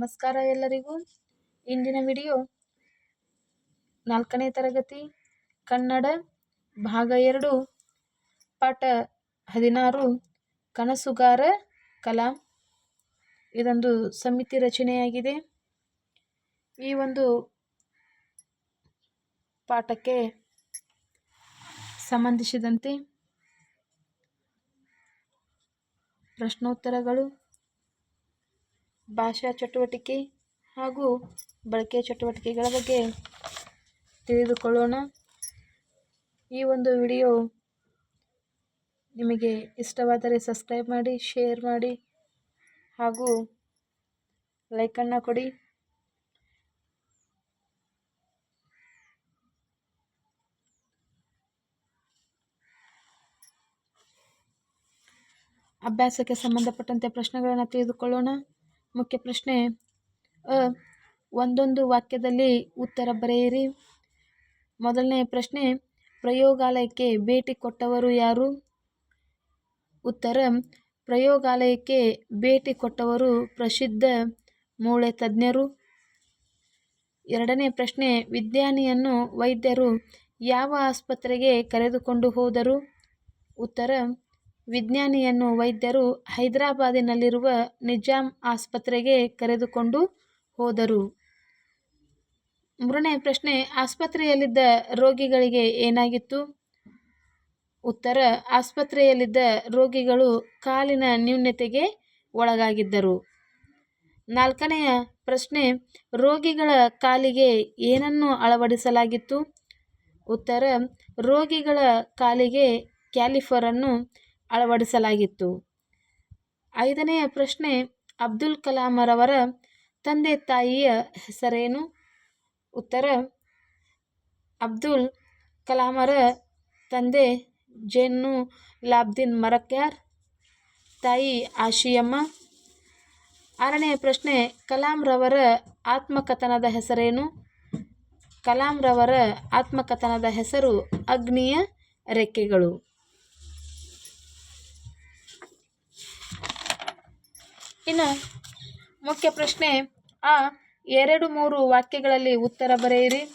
ನಮಸ್ಕಾರ ಎಲ್ಲರಿಗೂ. ಇಂದಿನ ವಿಡಿಯೋ ನಾಲ್ಕನೇ ತರಗತಿ ಕನ್ನಡ ಭಾಗ ಎರಡು, ಪಾಠ ಹದಿನಾರು, ಕನಸುಗಾರ ಕಲಾ. ಇದೊಂದು ಸಮಿತಿ ರಚನೆಯಾಗಿದೆ. ಈ ಒಂದು ಪಾಠಕ್ಕೆ ಸಂಬಂಧಿಸಿದಂತೆ ಪ್ರಶ್ನೋತ್ತರಗಳು ಭಾಷಾ ಚಟುವಟಿಕೆ ಹಾಗೂ ಬಳಕೆ ಚಟುವಟಿಕೆಗಳ ಬಗ್ಗೆ ತಿಳಿದುಕೊಳ್ಳೋಣ. ಈ ಒಂದು ವಿಡಿಯೋ ನಿಮಗೆ ಇಷ್ಟವಾದರೆ ಸಬ್ಸ್ಕ್ರೈಬ್ ಮಾಡಿ, ಶೇರ್ ಮಾಡಿ ಹಾಗೂ ಲೈಕನ್ನು ಕೊಡಿ. ಅಭ್ಯಾಸಕ್ಕೆ ಸಂಬಂಧಪಟ್ಟಂತೆ ಪ್ರಶ್ನೆಗಳನ್ನು ತಿಳಿದುಕೊಳ್ಳೋಣ. ಮುಖ್ಯ ಪ್ರಶ್ನೆ ಒಂದೊಂದು ವಾಕ್ಯದಲ್ಲಿ ಉತ್ತರ ಬರೆಯಿರಿ. ಮೊದಲನೇ ಪ್ರಶ್ನೆ, ಪ್ರಯೋಗಾಲಯಕ್ಕೆ ಭೇಟಿ ಕೊಟ್ಟವರು ಯಾರು? ಉತ್ತರ, ಪ್ರಯೋಗಾಲಯಕ್ಕೆ ಭೇಟಿ ಕೊಟ್ಟವರು ಪ್ರಸಿದ್ಧ ಮೂಳೆ ತಜ್ಞರು. ಎರಡನೇ ಪ್ರಶ್ನೆ, ವಿಜ್ಞಾನಿಯನ್ನು ವೈದ್ಯರು ಯಾವ ಆಸ್ಪತ್ರೆಗೆ ಕರೆದುಕೊಂಡು ಹೋದರು? ಉತ್ತರ ವಿಜ್ಞಾನಿಯನ್ನು ವೈದ್ಯರು ಹೈದರಾಬಾದಿನಲ್ಲಿರುವ ನಿಜಾಂ ಆಸ್ಪತ್ರೆಗೆ ಕರೆದುಕೊಂಡು ಹೋದರು. ಮೂರನೇ ಪ್ರಶ್ನೆ, ಆಸ್ಪತ್ರೆಯಲ್ಲಿದ್ದ ರೋಗಿಗಳಿಗೆ ಏನಾಗಿತ್ತು? ಉತ್ತರ, ಆಸ್ಪತ್ರೆಯಲ್ಲಿದ್ದ ರೋಗಿಗಳು ಕಾಲಿನ ನ್ಯೂನತೆಗೆ ಒಳಗಾಗಿದ್ದರು. ನಾಲ್ಕನೆಯ ಪ್ರಶ್ನೆ, ರೋಗಿಗಳ ಕಾಲಿಗೆ ಏನನ್ನು ಅಳವಡಿಸಲಾಗಿತ್ತು? ಉತ್ತರ, ರೋಗಿಗಳ ಕಾಲಿಗೆ ಕ್ಯಾಲಿಫರನ್ನು ಅಳವಡಿಸಲಾಗಿತ್ತು. ಐದನೆಯ ಪ್ರಶ್ನೆ, ಅಬ್ದುಲ್ ಕಲಾಂರವರ ತಂದೆ ತಾಯಿಯ ಹೆಸರೇನು? ಉತ್ತರ, ಅಬ್ದುಲ್ ಕಲಾಮರ ತಂದೆ ಜೇನು ಲಾಬ್ದಿನ್ ಮರಕ್ಯಾರ್, ತಾಯಿ ಆಶಿಯಮ್ಮ. ಆರನೆಯ ಪ್ರಶ್ನೆ, ಕಲಾಂರವರ ಆತ್ಮಕಥನದ ಹೆಸರೇನು? ಕಲಾಂರವರ ಆತ್ಮಕಥನದ ಹೆಸರು ಅಗ್ನಿಯ ರೆಕ್ಕೆಗಳು ಇನ್ನು ಮುಖ್ಯ ಪ್ರಶ್ನೆ, ಆ ಎರಡು ಮೂರು ವಾಕ್ಯಗಳಲ್ಲಿ ಉತ್ತರ ಬರೆಯಿರಿ.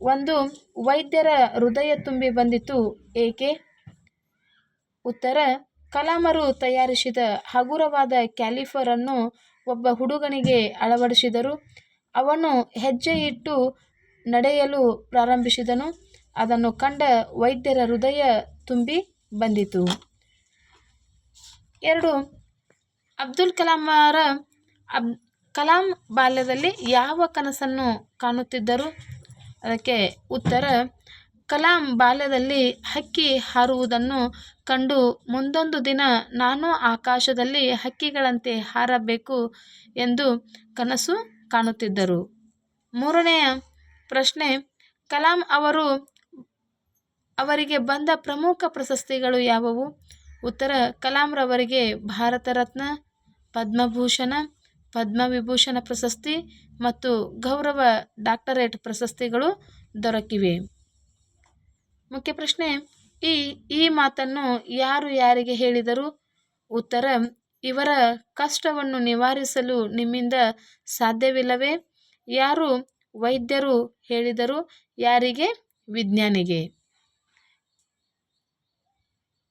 ಒಂದು, ವೈದ್ಯರ ಹೃದಯ ತುಂಬಿ ಬಂದಿತು, ಏಕೆ? ಉತ್ತರ, ಕಲಾಮರು ತಯಾರಿಸಿದ ಹಗುರವಾದ ಕ್ಯಾಲಿಫರನ್ನು ಒಬ್ಬ ಹುಡುಗನಿಗೆ ಅಳವಡಿಸಿದರು. ಅವನು ಹೆಜ್ಜೆ ಇಟ್ಟು ನಡೆಯಲು ಪ್ರಾರಂಭಿಸಿದನು. ಅದನ್ನು ಕಂಡ ವೈದ್ಯರ ಹೃದಯ ತುಂಬಿ ಬಂದಿತು. ಎರಡು ಅಬ್ದುಲ್ ಕಲಾಂ ಅವರ ಅಬ್, ಕಲಾಂ ಬಾಲ್ಯದಲ್ಲಿ ಯಾವ ಕನಸನ್ನು ಕಾಣುತ್ತಿದ್ದರು? ಅದಕ್ಕೆ ಉತ್ತರ, ಕಲಾಂ ಬಾಲ್ಯದಲ್ಲಿ ಹಕ್ಕಿ ಹಾರುವುದನ್ನು ಕಂಡು ಮುಂದೊಂದು ದಿನ ನಾನು ಆಕಾಶದಲ್ಲಿ ಹಕ್ಕಿಗಳಂತೆ ಹಾರಬೇಕು ಎಂದು ಕನಸು ಕಾಣುತ್ತಿದ್ದರು. ಮೂರನೆಯ ಪ್ರಶ್ನೆ, ಕಲಾಂ ಅವರು ಅವರಿಗೆ ಬಂದ ಪ್ರಮುಖ ಪ್ರಶಸ್ತಿಗಳು ಯಾವುವು? ಉತ್ತರ ಕಲಾಂರವರಿಗೆ ಭಾರತ ರತ್ನ ಪದ್ಮಭೂಷಣ, ಪದ್ಮವಿಭೂಷಣ ಪ್ರಶಸ್ತಿ ಮತ್ತು ಗೌರವ ಡಾಕ್ಟರೇಟ್ ಪ್ರಶಸ್ತಿಗಳು ದೊರಕಿವೆ. ಮುಖ್ಯ ಪ್ರಶ್ನೆ, ಈ ಈ ಮಾತನ್ನು ಯಾರು ಯಾರಿಗೆ ಹೇಳಿದರು? ಉತ್ತರ, ಇವರ ಕಷ್ಟವನ್ನು ನಿವಾರಿಸಲು ನಿಮ್ಮಿಂದ ಸಾಧ್ಯವಿಲ್ಲವೇ? ಯಾರು ವೈದ್ಯರು ಹೇಳಿದರು? ಯಾರಿಗೆ? ವಿಜ್ಞಾನಿಗೆ.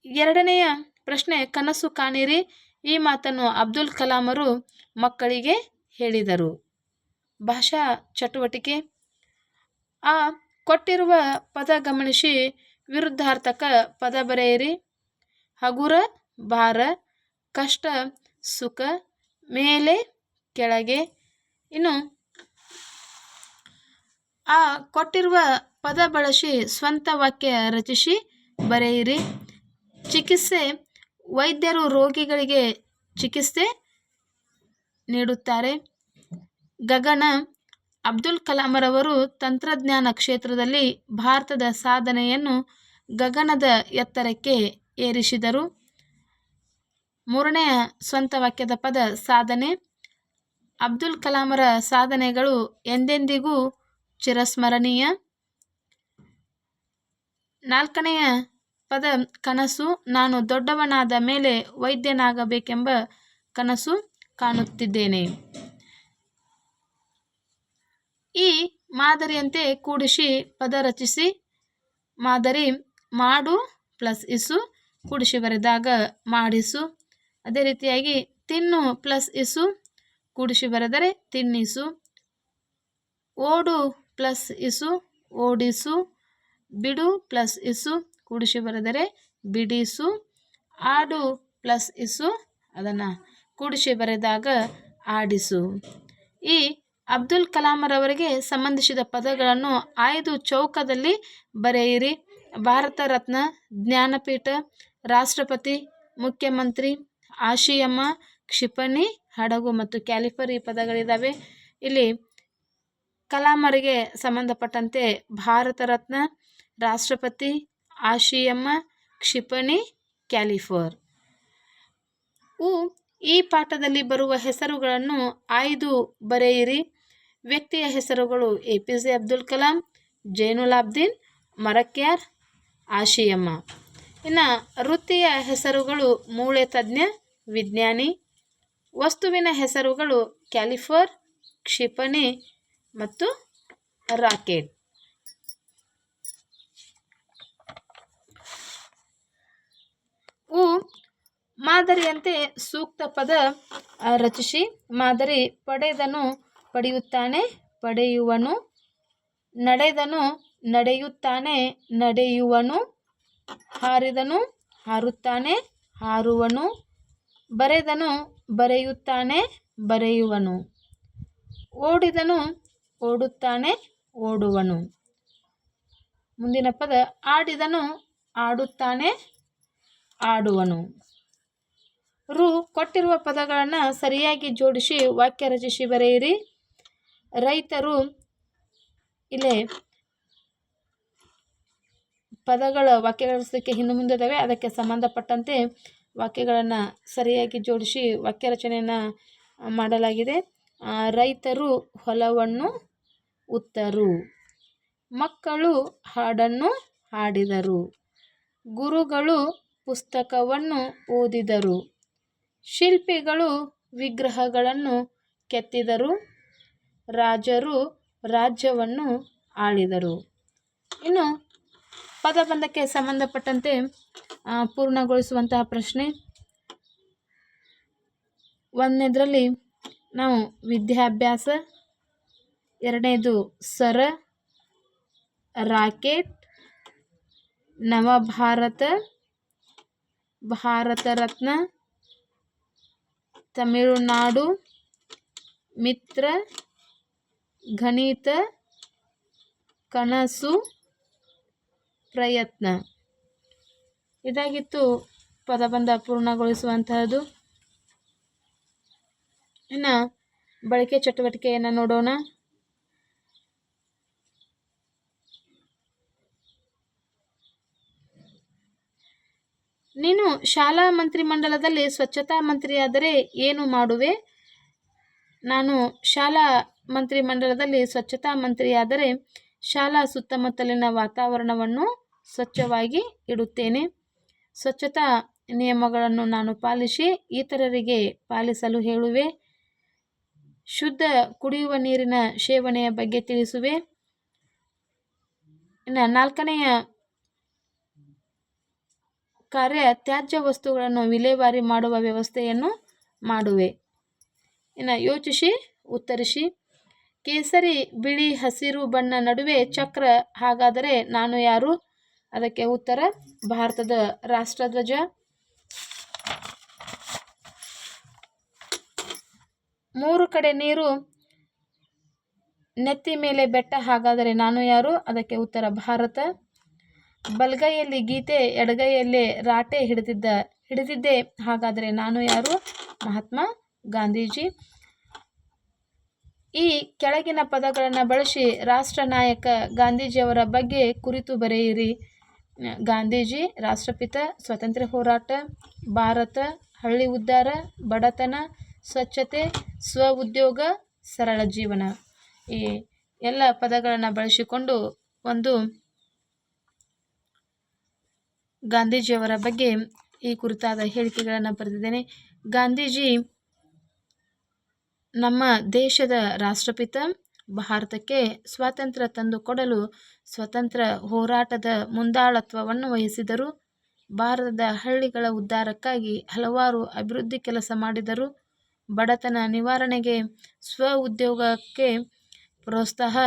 ಎರಡನೆಯ ಪ್ರಶ್ನೆ, ಕನಸು ಕಾಣಿರಿ. ಈ ಮಾತನ್ನು ಅಬ್ದುಲ್ ಕಲಾಮರು ಮಕ್ಕಳಿಗೆ ಹೇಳಿದರು. ಭಾಷಾ ಚಟುವಟಿಕೆ. ಆ ಕೊಟ್ಟಿರುವ ಪದ ಗಮನಿಸಿ ವಿರುದ್ಧಾರ್ಥಕ ಪದ ಬರೆಯಿರಿ. ಹಗುರ, ಭಾರ, ಕಷ್ಟ, ಸುಖ, ಮೇಲೆ, ಕೆಳಗೆ. ಇನ್ನು ಆ ಕೊಟ್ಟಿರುವ ಪದ ಬಳಸಿ ಸ್ವಂತ ವಾಕ್ಯ ರಚಿಸಿ ಬರೆಯಿರಿ. ಚಿಕಿತ್ಸೆ ವೈದ್ಯರು ರೋಗಿಗಳಿಗೆ ಚಿಕಿತ್ಸೆ ನೀಡುತ್ತಾರೆ. ಗಗನ ಅಬ್ದುಲ್ ಕಲಾಮರವರು ತಂತ್ರಜ್ಞಾನ ಕ್ಷೇತ್ರದಲ್ಲಿ ಭಾರತದ ಸಾಧನೆಯನ್ನು ಗಗನದ ಎತ್ತರಕ್ಕೆ ಏರಿಸಿದರು. ಮೂರನೆಯ ಸ್ವಂತ ವಾಕ್ಯದ ಪದ ಸಾಧನೆ. ಅಬ್ದುಲ್ ಕಲಾಮರ ಸಾಧನೆಗಳು ಎಂದೆಂದಿಗೂ ಚಿರಸ್ಮರಣೀಯ. ನಾಲ್ಕನೆಯ ಪದ ಕನಸು, ನಾನು ದೊಡ್ಡವನಾದ ಮೇಲೆ ವೈದ್ಯನಾಗಬೇಕೆಂಬ ಕನಸು ಕಾಣುತ್ತಿದ್ದೇನೆ. ಈ ಮಾದರಿಯಂತೆ ಕೂಡಿಸಿ ಪದ ರಚಿಸಿ, ಮಾದರಿ ಮಾಡು ಪ್ಲಸ್ ಇಸು ಕೂಡಿಸಿ ಬರೆದಾಗ ಮಾಡಿಸು. ಅದೇ ರೀತಿಯಾಗಿ ತಿನ್ನು ಪ್ಲಸ್ ಇಸು ಕೂಡಿಸಿ ಬರೆದರೆ ತಿನ್ನಿಸು. ಓಡು ಪ್ಲಸ್ ಇಸು, ಓಡಿಸು. ಬಿಡು ಪ್ಲಸ್ ಇಸು ಕೂಡಿಸಿ ಬರೆದರೆ ಬಿಡಿಸು. ಆಡು ಪ್ಲಸ್ ಇಸು, ಅದನ್ನು ಕೂಡಿಸಿ ಬರೆದಾಗ ಆಡಿಸು. ಈ ಅಬ್ದುಲ್ ಕಲಾಮರವರಿಗೆ ಸಂಬಂಧಿಸಿದ ಪದಗಳನ್ನು ಆಯ್ದು ಚೌಕದಲ್ಲಿ ಬರೆಯಿರಿ. ಭಾರತ ರತ್ನ, ಜ್ಞಾನಪೀಠ, ರಾಷ್ಟ್ರಪತಿ, ಮುಖ್ಯಮಂತ್ರಿ, ಆಶಿಯಮ್ಮ, ಕ್ಷಿಪಣಿ, ಹಡಗು ಮತ್ತು ಕ್ಯಾಲಿಫರ್ ಈ ಪದಗಳಿದ್ದಾವೆ ಇಲ್ಲಿ ಕಲಾಮರಿಗೆ ಸಂಬಂಧಪಟ್ಟಂತೆ ಭಾರತ ರತ್ನ, ರಾಷ್ಟ್ರಪತಿ ಆಶಿಯಮ್ಮ ಕ್ಷಿಪಣಿ, ಕ್ಯಾಲಿಫೋರ್. ಉ, ಈ ಪಾಠದಲ್ಲಿ ಬರುವ ಹೆಸರುಗಳನ್ನು ಆಯ್ದು ಬರೆಯಿರಿ. ವ್ಯಕ್ತಿಯ ಹೆಸರುಗಳು A P J Abdul Kalam, Jainulabdeen, Marakayar, Ashiyamma. ಇನ್ನು ವೃತ್ತಿಯ ಹೆಸರುಗಳು ಮೂಳೆ ತಜ್ಞ, ವಿಜ್ಞಾನಿ. ವಸ್ತುವಿನ ಹೆಸರುಗಳು ಕ್ಯಾಲಿಫೋರ್, ಕ್ಷಿಪಣಿ ಮತ್ತು ರಾಕೆಟ್. ಉ ಮಾದರಿಯಂತೆ ಸೂಕ್ತ ಪದ ರಚಿಸಿ. ಮಾದರಿ, ಪಡೆದನು ಪಡೆಯುತ್ತಾನೆ, ಪಡೆಯುವನು ನಡೆದನು ನಡೆಯುತ್ತಾನೆ, ನಡೆಯುವನು ಹಾರಿದನು ಹಾರುತ್ತಾನೆ, ಹಾರುವನು ಬರೆದನು ಬರೆಯುತ್ತಾನೆ, ಬರೆಯುವನು ಓಡಿದನು ಓಡುತ್ತಾನೆ, ಓಡುವನು. ಮುಂದಿನ ಪದ, ಆಡಿದನು ಆಡುತ್ತಾನೆ ಆಡುವನು. ರು ಕೊಟ್ಟಿರುವ ಪದಗಳನ್ನು ಸರಿಯಾಗಿ ಜೋಡಿಸಿ ವಾಕ್ಯ ರಚಿಸಿ ಬರೆಯಿರಿ. ರೈತರು ಇಲ್ಲೇ ಪದಗಳ ವಾಕ್ಯ ರಚಿಸಕ್ಕೆ ಹಿಂದೆ ಮುಂದಿದ್ದಾವೆ ಅದಕ್ಕೆ ಸಂಬಂಧಪಟ್ಟಂತೆ ವಾಕ್ಯಗಳನ್ನು ಸರಿಯಾಗಿ ಜೋಡಿಸಿ ವಾಕ್ಯ ರಚನೆಯನ್ನು ಮಾಡಲಾಗಿದೆ. ರೈತರು ಹೊಲವನ್ನು ಉತ್ತರು, ಮಕ್ಕಳು ಹಾಡನ್ನು ಹಾಡಿದರು, ಗುರುಗಳು ಪುಸ್ತಕವನ್ನು ಓದಿದರು. ಶಿಲ್ಪಿಗಳು ವಿಗ್ರಹಗಳನ್ನು ಕೆತ್ತಿದರು. ರಾಜರು ರಾಜ್ಯವನ್ನು ಆಳಿದರು. ಇನ್ನು ಪದಬಂಧಕ್ಕೆ ಸಂಬಂಧಪಟ್ಟಂತೆ ಪೂರ್ಣಗೊಳಿಸುವಂತಹ ಪ್ರಶ್ನೆ. ಒಂದನೇದರಲ್ಲಿ ನಾವು ವಿದ್ಯಾಭ್ಯಾಸ, ಎರಡನೇದು ಸರ, ರಾಕೆಟ್, ನವಭಾರತ ಭಾರತ ರತ್ನ ತಮಿಳುನಾಡು ಮಿತ್ರ ಗಣಿತ ಕನಸು ಪ್ರಯತ್ನ. ಇದಾಗಿತ್ತು ಪದಬಂಧ ಪೂರ್ಣಗೊಳಿಸುವಂತಹದ್ದು. ಇನ್ನು ಬಳಕೆ ಚಟುವಟಿಕೆಯನ್ನು ನೋಡೋಣ. ನೀನು ಶಾಲಾ ಮಂತ್ರಿಮಂಡಲದಲ್ಲಿ ಸ್ವಚ್ಛತಾ ಮಂತ್ರಿಯಾದರೆ ಏನು ಮಾಡುವೆ? ನಾನು ಶಾಲಾ ಮಂತ್ರಿಮಂಡಲದಲ್ಲಿ ಸ್ವಚ್ಛತಾ ಮಂತ್ರಿಯಾದರೆ ಶಾಲಾ ಸುತ್ತಮುತ್ತಲಿನ ವಾತಾವರಣವನ್ನು ಸ್ವಚ್ಛವಾಗಿ ಇಡುತ್ತೇನೆ. ಸ್ವಚ್ಛತಾ ನಿಯಮಗಳನ್ನು ನಾನು ಪಾಲಿಸಿ ಇತರರಿಗೆ ಪಾಲಿಸಲು ಹೇಳುವೆ. ಶುದ್ಧ ಕುಡಿಯುವ ನೀರಿನ ಸೇವನೆಯ ಬಗ್ಗೆ ತಿಳಿಸುವೆ. ಇನ್ನು ನಾಲ್ಕನೆಯ ಕಾರ್ಯ ತ್ಯಾಜ್ಯ ವಸ್ತುಗಳನ್ನು ವಿಲೇವಾರಿ ಮಾಡುವ ವ್ಯವಸ್ಥೆಯನ್ನು ಮಾಡುವೆ. ಇನ್ನು ಯೋಚಿಸಿ, ಉತ್ತರಿಸಿ. ಕೇಸರಿ, ಬಿಳಿ, ಹಸಿರು ಬಣ್ಣ ನಡುವೆ ಚಕ್ರ ಹಾಗಾದರೆ ನಾನು ಯಾರು? ಅದಕ್ಕೆ ಉತ್ತರ, ಭಾರತದ ರಾಷ್ಟ್ರಧ್ವಜ. ಮೂರು ಕಡೆ ನೀರು ನೆತ್ತಿ ಮೇಲೆ ಬೆಟ್ಟ ಹಾಗಾದರೆ ನಾನು ಯಾರು? ಅದಕ್ಕೆ ಉತ್ತರ, ಭಾರತ. ಬಲಗೈಯಲ್ಲಿ ಗೀತೆ, ಎಡಗೈಯಲ್ಲಿ ರಾಟೆ ಹಿಡಿದಿದ್ದ, ಹಿಡಿದಿದ್ದೆ. ಹಾಗಾದರೆ ನಾನು ಯಾರು? ಮಹಾತ್ಮ ಗಾಂಧೀಜಿ. ಈ ಕೆಳಗಿನ ಪದಗಳನ್ನು ಬಳಸಿ ರಾಷ್ಟ್ರ ನಾಯಕ ಗಾಂಧೀಜಿಯವರ ಬಗ್ಗೆ ಕುರಿತು ಬರೆಯಿರಿ. ಗಾಂಧೀಜಿ, ರಾಷ್ಟ್ರಪಿತ, ಸ್ವಾತಂತ್ರ್ಯ ಹೋರಾಟ, ಭಾರತ, ಹಳ್ಳಿ ಉದ್ಧಾರ, ಬಡತನ, ಸ್ವಚ್ಛತೆ, ಸ್ವ ಉದ್ಯೋಗ, ಸರಳ ಜೀವನ. ಈ ಎಲ್ಲ ಪದಗಳನ್ನು ಬಳಸಿಕೊಂಡು ಒಂದು ಗಾಂಧೀಜಿಯವರ ಬಗ್ಗೆ ಈ ಕುರಿತಾದ ಹೇಳಿಕೆಗಳನ್ನು ಬರೆದಿದ್ದೇನೆ. ಗಾಂಧೀಜಿ ನಮ್ಮ ದೇಶದ ರಾಷ್ಟ್ರಪಿತ, ಭಾರತಕ್ಕೆ ಸ್ವಾತಂತ್ರ್ಯ ತಂದುಕೊಡಲು ಸ್ವತಂತ್ರ ಹೋರಾಟದ ಮುಂದಾಳತ್ವವನ್ನು ವಹಿಸಿದರು. ಭಾರತದ ಹಳ್ಳಿಗಳ ಉದ್ಧಾರಕ್ಕಾಗಿ ಹಲವಾರು ಅಭಿವೃದ್ಧಿ ಕೆಲಸ ಮಾಡಿದರು. ಬಡತನ ನಿವಾರಣೆಗೆ ಸ್ವ ಉದ್ಯೋಗಕ್ಕೆ ಪ್ರೋತ್ಸಾಹ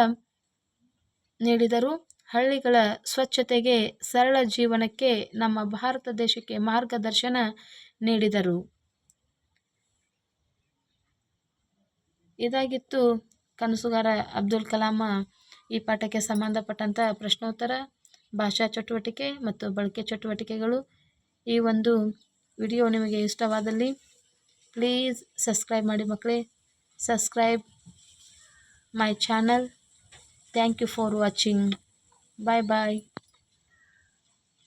ನೀಡಿದರು. ಹಳ್ಳಿಗಳ ಸ್ವಚ್ಛತೆಗೆ ಸರಳ ಜೀವನಕ್ಕೆ ನಮ್ಮ ಭಾರತ ದೇಶಕ್ಕೆ ಮಾರ್ಗದರ್ಶನ ನೀಡಿದರು. ಇದಾಗಿತ್ತು ಕನಸುಗಾರ ಅಬ್ದುಲ್ ಕಲಾಂ ಈ ಪಾಠಕ್ಕೆ ಸಂಬಂಧಪಟ್ಟಂಥ ಪ್ರಶ್ನೋತ್ತರ. ಭಾಷಾ ಚಟುವಟಿಕೆ ಮತ್ತು ಬಳಕೆ ಚಟುವಟಿಕೆಗಳು. ಈ ಒಂದು ವಿಡಿಯೋ ನಿಮಗೆ ಇಷ್ಟವಾದಲ್ಲಿ ಪ್ಲೀಸ್ ಸಬ್ಸ್ಕ್ರೈಬ್ ಮಾಡಿ ಮಕ್ಕಳೇ. Subscribe my channel. Thank you for watching. Bye-bye.